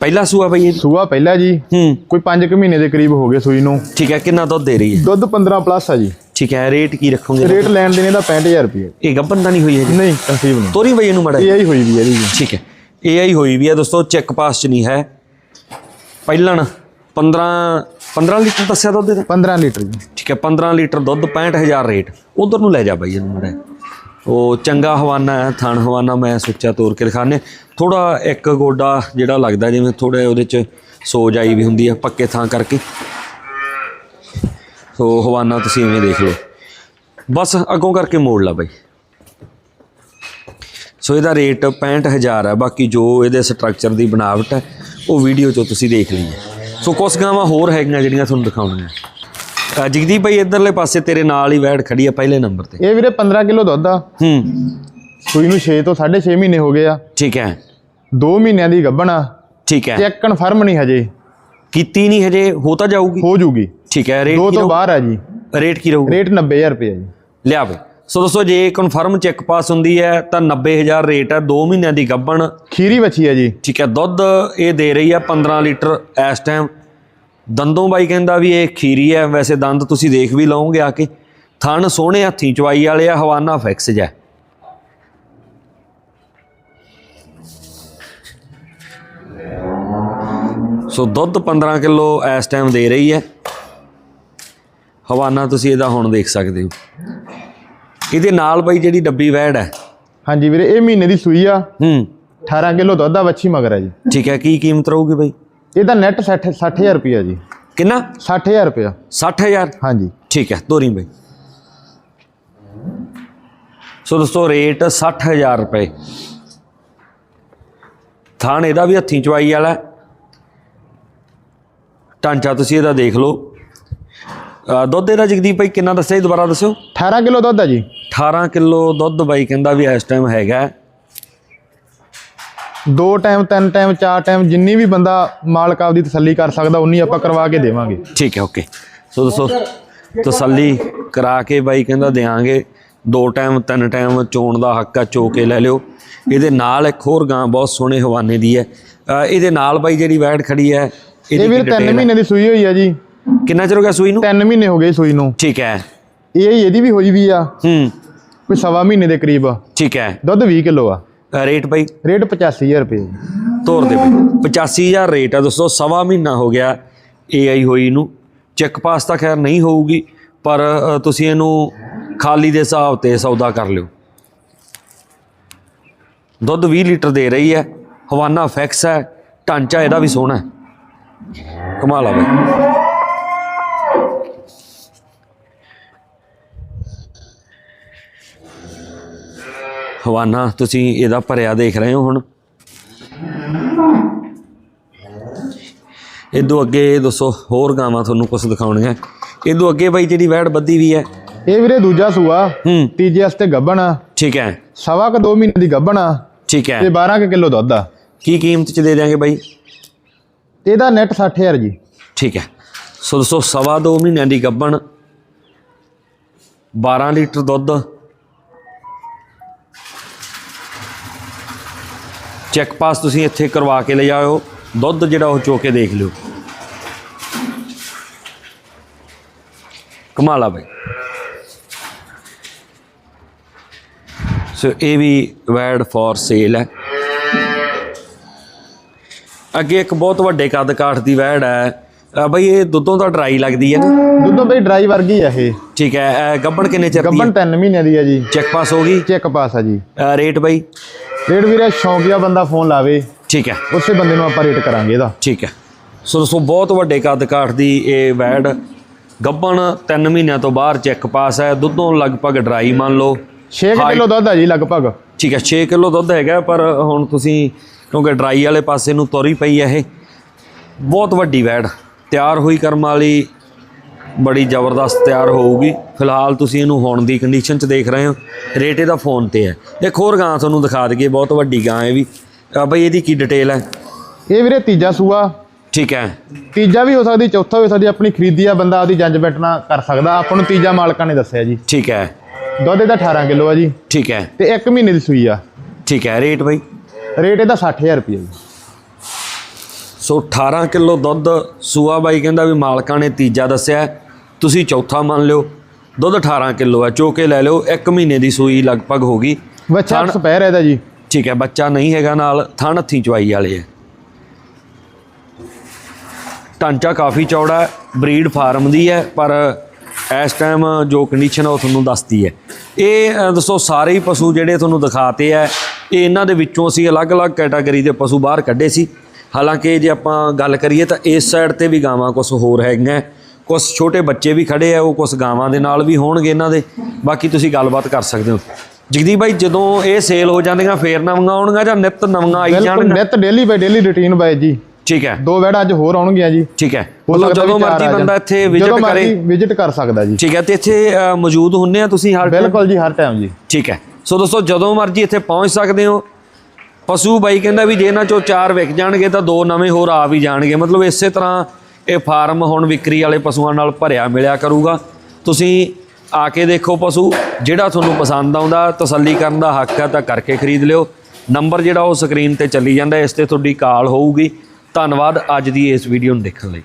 ਪਹਿਲਾ ਸੂਆ ਇਹ? ਸੂਆ ਪਹਿਲਾ ਜੀ। ਹੂੰ। ਕੋਈ 5 ਕੁ ਮਹੀਨੇ ਦੇ ਕਰੀਬ ਹੋ ਗਏ ਸੂਈ ਨੂੰ। ਠੀਕ ਹੈ ਕਿੰਨਾ ਦੁੱਧ ਦੇ ਰਹੀ ਹੈ? ਦੁੱਧ 15 ਪਲੱਸ ਆ ਜੀ। ਠੀਕ ਹੈ ਰੇਟ ਕੀ ਰੱਖੋਗੇ? ਰੇਟ ਲੈਣ ਦੇਣੇ ਦਾ 65000 ਰੁਪਏ। ਇਹ ਗੱਬਨ ਤਾਂ ਨਹੀਂ ਹੋਈ ਹੈ ਨਹੀਂ ਕਨਸੀਵ ਨਹੀਂ। ਤੋਰੀ ਬਈ ਇਹਨੂੰ ਮੜਾ ਇਹ ਆਈ ਹੋਈ ਵੀ ਹੈ ਜੀ ਠੀਕ ਹੈ। ਇਹ ਆਈ ਹੋਈ ਵੀ ਹੈ ਦੋਸਤੋ ਚੈੱਕ ਪਾਸ ਚ ਨਹੀਂ ਹੈ। ਪਹਿਲਣ 15 15 ਲੀਟਰ ਦੱਸਿਆ ਦੁੱਧ ਇਹਦਾ? 15 ਲੀਟਰ ਜੀ। ਠੀਕ ਹੈ 15 ਲੀਟਰ ਦੁੱਧ 65000 ਰੇਟ ਉਧਰ ਨੂੰ ਲੈ ਜਾ ਬਾਈ ਇਹਨੂੰ ਮੜਾ ਉਹ ਚੰਗਾ ਹਵਾਨਾ ਹੈ ਥਣ ਹਵਾਨਾ ਮੈਂ ਸੋਚਿਆ ਤੋਰ ਕੇ ਦਿਖਾਣੇ ਥੋੜਾ ਇੱਕ ਗੋਡਾ ਜਿਹੜਾ ਲੱਗਦਾ ਜਿਵੇਂ ਥੋੜਾ ਉਹਦੇ ਚ ਸੋਜ ਆਈ ਵੀ ਹੁੰਦੀ ਆ ਪੱਕੇ ਥਾਂ ਕਰਕੇ। ਸੋ ਹਵਾਨਾ ਤੁਸੀਂ ਐਵੇਂ ਦੇਖ ਲਓ। ਬਸ ਅੱਗੋਂ ਕਰਕੇ ਮੋੜ ਲਾ ਬਾਈ। ਸੋ ਇਹਦਾ ਰੇਟ 65000 ਹੈ ਬਾਕੀ ਜੋ ਇਹਦੇ ਸਟਰਕਚਰ ਦੀ ਬਣਾਵਟ ਹੈ ਉਹ ਵੀਡੀਓ 'ਚੋਂ ਤੁਸੀਂ ਦੇਖ ਲਈ ਹੈ ਸੋ ਕੁਛ ਗਾਵਾਂ ਹੋਰ ਹੈਗੀਆਂ ਜਿਹੜੀਆਂ ਤੁਹਾਨੂੰ ਦਿਖਾਉਣੀਆਂ। ਜਗਦੀਪ ਭਾਈ ਇਧਰਲੇ ਪਾਸੇ ਤੇਰੇ ਨਾਲ ਹੀ ਵੈੜ ਖੜੀ ਆ ਪਹਿਲੇ ਨੰਬਰ ਤੇ। ਇਹ ਵੀਰੇ 15 ਕਿਲੋ ਦੁੱਧ ਆ। ਹੂੰ। ਸੂਈ ਨੂੰ 6 ਤੋਂ 6.5 ਮਹੀਨੇ ਹੋ ਗਏ ਆ। ਠੀਕ ਹੈ। 2 ਮਹੀਨਿਆਂ ਦੀ ਗੱਭਣ ਆ। ਠੀਕ ਹੈ। ਚੈੱਕ ਕਨਫਰਮ ਨਹੀਂ ਹਜੇ। ਕੀਤੀ ਨਹੀਂ ਹਜੇ ਹੋ ਤਾਂ ਜਾਊਗੀ। ਹੋ ਜੂਗੀ ਠੀਕ ਹੈ ਰੇਟ ਦੋ ਕੀ ਤੋਂ ਰਹੂ ਬਾਹਰ ਆ ਜੀ। ਰੇਟ ਕੀ ਰਹੂਗਾ? ਰੇਟ 90000 ਰੁਪਏ ਜੀ। ਲਿਆ ਬਈ। ਸੋ ਦੋਸਤੋ ਜੇ ਕਨਫਰਮ ਚੈੱਕ ਪਾਸ ਹੁੰਦੀ ਹੈ ਤਾਂ 90000 ਰੇਟ ਹੈ 2 ਮਹੀਨਿਆਂ ਦੀ ਗੱਭਣ। ਖੀਰੀ ਵੱਛੀ ਆ ਜੀ। ਠੀਕ ਹੈ ਦੁੱਧ ਇਹ ਦੇ ਰਹੀ ਆ 15 ਲੀਟਰ ਇਸ ਟਾਈਮ ਦੰਦੋਂ ਬਾਈ ਕਹਿੰਦਾ ਵੀ ਇਹ ਖੀਰੀ ਹੈ ਵੈਸੇ ਦੰਦ ਤੁਸੀਂ ਦੇਖ ਵੀ ਲਓਗੇ ਆ ਕੇ। ਥਣ ਸੋਹਣੇ ਹੱਥੀਂ ਚਵਾਈ ਵਾਲੇ ਆ ਹਵਾਨਾ ਫਿਕਸ ਜੈ ਸੋ ਦੁੱਧ 15 ਕਿਲੋ ਇਸ ਟਾਈਮ ਦੇ ਰਹੀ ਹੈ। ਹਵਾਨਾ ਤੁਸੀਂ ਇਹਦਾ ਹੁਣ ਦੇਖ ਸਕਦੇ ਹੋ। ਇਹਦੇ ਨਾਲ ਬਾਈ ਜਿਹੜੀ ਡੱਬੀ ਵੈੜ ਹੈ। ਹਾਂਜੀ ਵੀਰੇ ਇਹ ਮਹੀਨੇ ਦੀ ਸੂਈ ਆ। ਹੂੰ। 18 ਕਿਲੋ ਦੁੱਧ ਆ ਵੱਛੀ ਮਗਰ ਆ ਜੀ। ਠੀਕ ਹੈ ਕੀ ਕੀਮਤ ਰਹੂਗੀ ਬਾਈ? ਇਹਦਾ ਨੈਟ 60 60000 ਰੁਪਏ ਜੀ। ਕਿੰਨਾ? 60000 ਰੁਪਏ 60000 ਹਾਂਜੀ। ਠੀਕ ਹੈ ਦੋਰੀ ਬਈ। ਸੋ ਦੋਸਤੋ ਰੇਟ 60000 ਰੁਪਏ। ਥਾਣ ਇਹਦਾ ਵੀ ਹੱਥੀਂ ਚਵਾਈ ਵਾਲਾ ਹੈ। ਢਾਂਚਾ ਤੁਸੀਂ ਇਹਦਾ ਦੇਖ ਲਓ। ਦੁੱਧ ਇਹਦਾ ਜਗਦੀਪ ਭਾਈ ਕਿੰਨਾ ਦੱਸਿਆ ਜੀ? ਦੁਬਾਰਾ ਦੱਸਿਓ। 18 ਕਿਲੋ ਦੁੱਧ ਆ ਜੀ। 18 ਕਿਲੋ ਦੁੱਧ ਬਾਈ ਕਹਿੰਦਾ ਵੀ ਇਸ ਟਾਈਮ ਹੈਗਾ। ਹੈ। ਦੋ ਟਾਈਮ ਤਿੰਨ ਟਾਈਮ ਚਾਰ ਟਾਈਮ ਜਿੰਨੀ ਵੀ ਬੰਦਾ ਮਾਲਕ ਆਪਦੀ ਤਸੱਲੀ ਕਰ ਸਕਦਾ ਉਨੀ ਆਪਾਂ ਕਰਵਾ ਕੇ ਦੇਵਾਂਗੇ। ਠੀਕ ਹੈ ਓਕੇ ਸੋ ਦੋਸਤੋ ਤਸੱਲੀ ਕਰਾ ਕੇ ਬਾਈ ਕਹਿੰਦਾ ਦੇਾਂਗੇ ਦੋ ਟਾਈਮ ਤਿੰਨ ਟਾਈਮ ਚੋਣ ਦਾ ਹੱਕ ਆ ਚੋ ਕੇ ਲੈ ਲਿਓ। ਇਹਦੇ ਨਾਲ ਇੱਕ ਹੋਰ ਗਾਂ ਬਹੁਤ ਸੋਹਣੇ ਹਵਾਨੇ ਦੀ ਹੈ। ਇਹਦੇ ਨਾਲ ਬਾਈ ਜਿਹੜੀ ਵੈੜ ਖੜੀ ਹੈ ਇਹ ਕੀ 3 detail ਹੈ? ਮਹੀਨੇ ਦੀ ਸੂਈ ਹੋਈ ਆ ਜੀ। ਕਿੰਨਾ ਚਿਰ ਹੋ ਗਿਆ ਸੂਈ ਨੂੰ? 3 ਮਹੀਨੇ ਹੋ ਗਏ ਸੂਈ ਨੂੰ। ਠੀਕ ਹੈ। ਇਹ ਇਹਦੀ ਵੀ ਹੋਈ ਵੀ ਆ। ਹੂੰ। ਕੋਈ ਸਵਾ ਮਹੀਨੇ ਦੇ ਕਰੀਬ। ਆ। ਠੀਕ ਹੈ। ਦੁੱਧ 20 ਕਿਲੋ ਆ। ਰੇਟ ਬਾਈ? ਰੇਟ 85000 ਰੁਪਏ। ਤੋਰ ਦੇ ਬਾਈ। 85000 ਰੇਟ ਹੈ ਦੋਸਤੋ ਸਵਾ ਮਹੀਨਾ ਹੋ ਗਿਆ ਏਆਈ ਹੋਈ ਨੂੰ। ਚੈੱਕ ਪਾਸ ਤਾਂ ਖੈਰ ਨਹੀਂ ਹੋਊਗੀ ਪਰ ਤੁਸੀਂ ਇਹਨੂੰ ਖਾਲੀ ਦੇ ਹਿਸਾਬ ਤੇ ਸੌਦਾ ਕਰ ਲਿਓ। ਦੁੱਧ 20 ਲੀਟਰ ਦੇ ਰਹੀ ਹੈ। ਹਵਾਨਾ ਫਿਕਸ ਹੈ। ਢਾਂਚਾ ਇਹਦਾ ਵੀ ਸੋਹਣਾ ਹੈ। ਕਮਾਲ ਆ ਬਾਈ। ਹਵਾਨਾ ਤੁਸੀਂ ਇਹਦਾ ਭਰਿਆ ਦੇਖ ਰਹੇ ਹੋ ਹੁਣ? ਇਦੋਂ ਅੱਗੇ ਦੱਸੋ ਹੋਰ ਗਾਵਾਂ ਤੁਹਾਨੂੰ ਕੁਝ ਦਿਖਾਉਣੀਆਂ। ਇਦੋਂ ਅੱਗੇ ਬਾਈ ਜਿਹੜੀ ਵੈੜ ਬੱਦੀ ਵੀ ਹੈ। ਇਹ ਵੀਰੇ ਦੂਜਾ ਸੂਆ ਹੂੰ। ਤੀਜੇ ਵਾਸਤੇ ਗੱਭਣ ਆ। ਠੀਕ ਹੈ। ਸਵਾ ਕ 2 ਮਹੀਨੇ ਦੀ ਗੱਭਣ ਆ ਠੀਕ ਹੈ। ਤੇ 12 ਕੁ ਕਿਲੋ ਦੁੱਧ ਆ। ਕੀ ਕੀਮਤ ਚ ਦੇ ਦਿਆਂਗੇ ਬਾਈ? ਇਹਦਾ ਨੈਟ 60000 ਜੀ। ਠੀਕ ਹੈ। ਸੋ ਦੋਸਤੋ ਸਵਾ ਦੋ ਮਹੀਨਿਆਂ ਦੀ ਗੱਭਣ 12 ਲੀਟਰ ਦੁੱਧ ਚੈੱਕ ਪਾਸ ਤੁਸੀਂ ਇੱਥੇ ਕਰਵਾ ਕੇ ਲੈ ਜਾਓ ਦੁੱਧ ਜਿਹੜਾ ਉਹ ਚੋ ਕੇ ਦੇਖ ਲਿਓ। ਕਮਾਲ ਆ ਬਾਈ। ਸੋ ਇਹ ਵੀ ਵੈਡ ਫॉर ਸੇਲ ਹੈ। ਅੱਗੇ ਇੱਕ ਬਹੁਤ ਵੱਡੇ ਕੱਦ ਕਾਠ ਦੀ ਵੈੜ ਹੈ। ਬਈ ਇਹ ਦੁੱਧੋਂ ਤਾਂ ਡਰਾਈ ਲੱਗਦੀ ਹੈ ਨਾ? ਦੁੱਧੋਂ ਬਈ ਡਰਾਈ ਵਰਗੀ ਆ ਇਹ। ਠੀਕ ਹੈ। ਗੱਭਣ ਕਿੰਨੇ ਚਿਰ ਦੀ ਗੱਭਣ 3 ਮਹੀਨਿਆਂ ਦੀ ਆ ਜੀ। ਚੈੱਕ ਪਾਸ ਹੋ ਗਈ? ਚੈੱਕ ਪਾਸ ਆ ਜੀ। ਅ, ਰੇਟ ਬਈ? ਰੇਟ ਵੀਰੇ ਸ਼ੌਂਕੀਆ ਬੰਦਾ ਫੋਨ ਲਾਵੇ। ਠੀਕ ਹੈ। ਉਸੇ ਬੰਦੇ ਨੂੰ ਆਪਾਂ ਰੇਟ ਕਰਾਂਗੇ ਇਹਦਾ। ਠੀਕ ਹੈ। ਸੋ ਦੋਸਤੋ ਬਹੁਤ ਵੱਡੇ ਕੱਦ ਕਾਠ ਦੀ ਇਹ ਵੈੜ ਗੱਭਣ 3 ਮਹੀਨਿਆਂ ਤੋਂ ਬਾਹਰ ਚੈੱਕ ਪਾਸ ਹੈ। ਦੁੱਧੋਂ ਲਗਭਗ ਡਰਾਈ ਮੰਨ ਲਓ। 6 ਕਿਲੋ ਦੁੱਧ ਆ ਜੀ ਲਗਭਗ। ਠੀਕ ਹੈ 6 ਕਿਲੋ ਦੁੱਧ ਹੈਗਾ ਪਰ ਹੁਣ ਤੁਸੀਂ ਕਿਉਂਕਿ ਡਰਾਈ ਵਾਲੇ ਪਾਸੇ ਨੂੰ ਤੋਰੀ ਪਈ ਹੈ ਇਹ। ਬਹੁਤ ਵੱਡੀ ਵੈੜ। ਤਿਆਰ ਹੋਈ ਕਰਮ ਵਾਲੀ ਬੜੀ ਜ਼ਬਰਦਸਤ ਤਿਆਰ ਹੋਊਗੀ। ਫਿਲਹਾਲ ਤੁਸੀਂ ਇਹਨੂੰ ਹੁਣ ਦੀ ਕੰਡੀਸ਼ਨ 'ਚ ਦੇਖ ਰਹੇ ਹੋ। ਰੇਟ ਇਹਦਾ ਫੋਨ ਤੇ ਹੈ। ਇੱਕ ਹੋਰ ਗਾਂ ਤੁਹਾਨੂੰ ਦਿਖਾ ਦਈਏ ਬਹੁਤ ਵੱਡੀ ਗਾਂ ਹੈ ਵੀ। ਬਈ ਇਹਦੀ ਕੀ ਡਿਟੇਲ ਹੈ? ਇਹ ਵੀਰੇ ਤੀਜਾ ਸੂਆ। ਠੀਕ ਹੈ। ਤੀਜਾ ਵੀ ਹੋ ਸਕਦੀ ਚੌਥਾ ਵੀ ਹੋ ਸਕਦੀ ਆਪਣੀ ਖਰੀਦੀ ਆ ਬੰਦਾ ਆਪਦੀ ਜੰਜਮੈਂਟ ਨਾਲ ਕਰ ਸਕਦਾ। ਆਪਾਂ ਨੂੰ ਤੀਜਾ ਮਾਲਕਾਂ ਨੇ ਦੱਸਿਆ ਜੀ। ਠੀਕ ਹੈ। ਦੁੱਧ ਇਹਦਾ 18 ਕਿਲੋ ਆ ਜੀ। ਠੀਕ ਹੈ। ਤੇ 1 ਮਹੀਨੇ ਦੀ ਸੂਈ ਆ। ਠੀਕ ਹੈ ਰੇਟ ਬਈ? ਰੇਟ ਇਹਦਾ 60000 ਰੁਪਏ ਜੀ। ਸੋ 18 ਕਿਲੋ ਦੁੱਧ ਸੂਆ ਬਾਈ ਕਹਿੰਦਾ ਵੀ ਮਾਲਕਾਂ ਨੇ ਤੀਜਾ ਦੱਸਿਆ। ਹੈ। ਤੁਸੀਂ ਚੌਥਾ ਮੰਨ ਲਿਓ। ਦੁੱਧ 18 ਕਿਲੋ ਹੈ ਚੋ ਕੇ ਲੈ ਲਿਓ। 1 ਮਹੀਨੇ ਦੀ ਸੂਈ ਲਗਭਗ ਹੋਗੀ ਬੱਚਾ ਥਣ- ਸਪੈਰ ਇਹਦਾ ਜੀ। ਠੀਕ ਹੈ ਬੱਚਾ ਨਹੀਂ ਹੈਗਾ ਨਾਲ ਥਣ ਹੱਥੀ ਚਵਾਈ ਵਾਲੇ ਹੈ ਢਾਂਚਾ ਕਾਫੀ ਚੌੜਾ ਹੈ ਬਰੀਡ ਫਾਰਮ ਦੀ ਹੈ ਪਰ ਇਸ ਟਾਈਮ ਜੋ ਕੰਡੀਸ਼ਨ ਹੈ ਉਹ ਤੁਹਾਨੂੰ ਦੱਸਦੀ ਹੈ। ਇਹ ਦੱਸੋ ਸਾਰੇ ਹੀ ਪਸ਼ੂ ਜਿਹੜੇ ਤੁਹਾਨੂੰ ਦਿਖਾਤੇ ਹੈ ਇਹ ਇਹਨਾਂ ਦੇ ਵਿੱਚੋਂ ਅਸੀਂ ਅਲੱਗ-ਅਲੱਗ ਕੈਟਾਗਰੀ ਦੇ ਪਸ਼ੂ ਬਾਹਰ ਕੱਢੇ ਸੀ। ਹਾਲਾਂਕਿ ਜੇ ਆਪਾਂ ਗੱਲ ਕਰੀਏ ਤਾਂ ਇਸ ਸਾਈਡ ਤੇ ਵੀ ਗਾਵਾਂ ਕੁਝ ਹੋਰ ਹੈਗੀਆਂ ਕੁਝ ਛੋਟੇ ਬੱਚੇ ਵੀ ਖੜੇ ਆ ਉਹ ਕੁਝ ਗਾਵਾਂ ਦੇ ਨਾਲ ਵੀ ਹੋਣਗੇ ਇਹਨਾਂ ਦੇ। ਬਾਕੀ ਤੁਸੀਂ ਗੱਲਬਾਤ ਕਰ ਸਕਦੇ ਹੋ। ਜਗਦੀਪ ਭਾਈ ਜਦੋਂ ਇਹ ਸੇਲ ਹੋ ਜਾਂਦੀਆਂ ਫੇਰ ਨਵੀਆਂ ਆਉਣਗੀਆਂ ਜਾਂ ਨਿਤ ਨਵੀਆਂ ਆਈ ਬਿਲਕੁਲ ਜਾਣਗੀਆਂ? ਨਿਤ ਡੇਲੀ ਬਾਈ ਡੇਲੀ ਰੁਟੀਨ ਬਾਈ ਜੀ। ਠੀਕ ਹੈ। ਦੋ ਵੈੜਾ ਅੱਜ ਹੋਰ ਆਉਣਗੀਆਂ ਜੀ। ਠੀਕ ਹੈ। ਮਤਲਬ ਜਦੋਂ ਮਰਜ਼ੀ ਬੰਦਾ। ਇੱਥੇ ਜਦੋਂ ਵਿਜ਼ਿਟ ਮਰਜ਼ੀ ਕਰੇ ਵਿਜ਼ਿਟ ਕਰ ਸਕਦਾ ਜੀ। ਠੀਕ ਹੈ ਤੇ ਇੱਥੇ ਮੌਜੂਦ ਹੁੰਨੇ ਆ ਤੁਸੀਂ ਹਰ? ਬਿਲਕੁਲ ਜੀ ਹਰ ਟਾਈਮ ਜੀ। ਠੀਕ ਹੈ। ਸੋ ਦੋਸਤੋ ਜਦੋਂ ਮਰਜ਼ੀ ਇੱਥੇ ਪਹੁੰਚ ਸਕਦੇ ਹੋ। ਪਸ਼ੂ ਬਾਈ ਕਹਿੰਦਾ ਵੀ ਜੇ ਇਹਨਾਂ ਚੋਂ ਚਾਰ ਵਿਕ ਜਾਣਗੇ ਤਾਂ ਦੋ ਨਵੇਂ ਹੋਰ ਆ ਵੀ ਜਾਣਗੇ। ਮਤਲਬ ਇਸੇ ਤਰ੍ਹਾਂ ਇਹ ਫਾਰਮ ਹੁਣ ਵਿਕਰੀ ਵਾਲੇ ਪਸ਼ੂਆਂ ਨਾਲ ਭਰਿਆ ਮਿਲਿਆ ਕਰੂਗਾ। ਤੁਸੀਂ ਆ ਕੇ ਦੇਖੋ ਪਸ਼ੂ, ਜਿਹੜਾ ਤੁਹਾਨੂੰ ਪਸੰਦ ਆਉਂਦਾ, ਤਸੱਲੀ ਕਰਨ ਦਾ ਹੱਕ ਹੈ ਤਾਂ ਕਰਕੇ ਖਰੀਦ ਲਿਓ। ਨੰਬਰ ਜਿਹੜਾ ਉਹ ਸਕਰੀਨ ਤੇ ਚੱਲੀ ਜਾਂਦਾ, ਇਸ ਤੇ ਤੁਹਾਡੀ ਕਾਲ ਹੋਊਗੀ। ਧੰਨਵਾਦ, ਅੱਜ ਦੀ ਇਸ ਵੀਡੀਓ ਨੂੰ ਦੇਖਣ ਲਈ।